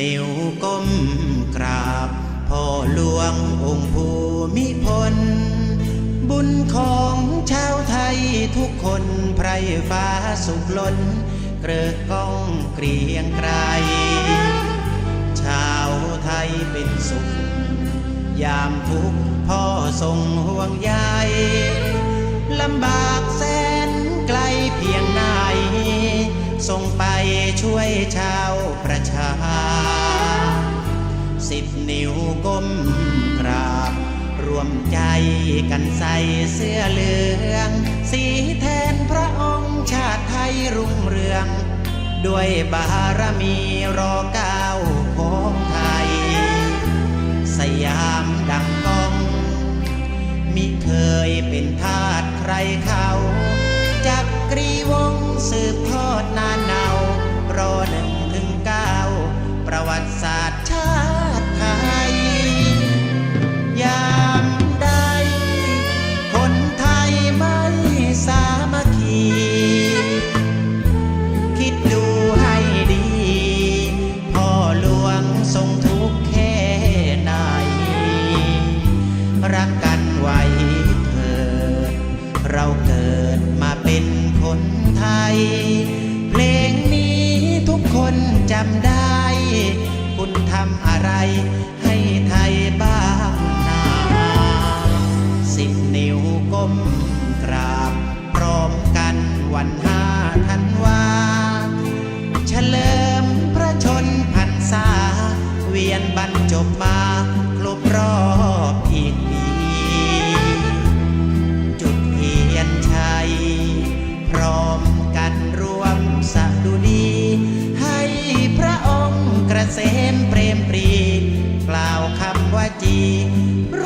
นิ้วก้มกราบ พ่อหลวงองค์ภูมิพล บุญของชาวไทยทุกคนไพรฟ้าสุขล้น เกลือก้องเกรียงไกรชาวไทยเป็นสุข ยามทุกพ่อทรงห่วงใยลำบากแสนไกลเพียงไหนส่งไปช่วยชาวประชา สิบนิ้วก้มกราบ รวมใจกันใส่เสื้อเหลือง สีแทนพระองค์ชาติไทยรุ่งเรือง ด้วยบารมีรอเก้าของไทย สยามดังก้อง มิเคยเป็นทาสใครเขา จักกรีวง รักกันไว้เถิด เราเกิดมาเป็นคนไทย เพลงนี้ทุกคนจำได้ คุณทำอะไรให้ไทยบ้างนาสิบนิ้วก้มกราบ พร้อมกันวันห้าธันวาเฉลิมพระชนพรรษา เวียนบรรจบมา จี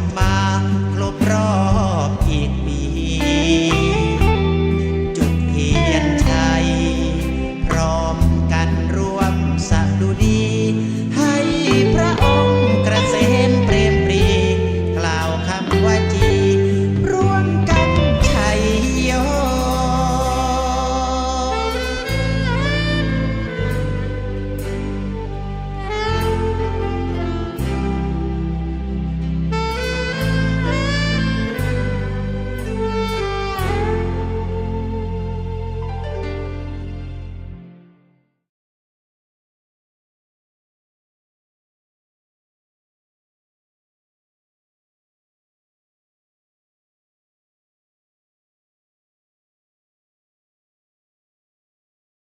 บมา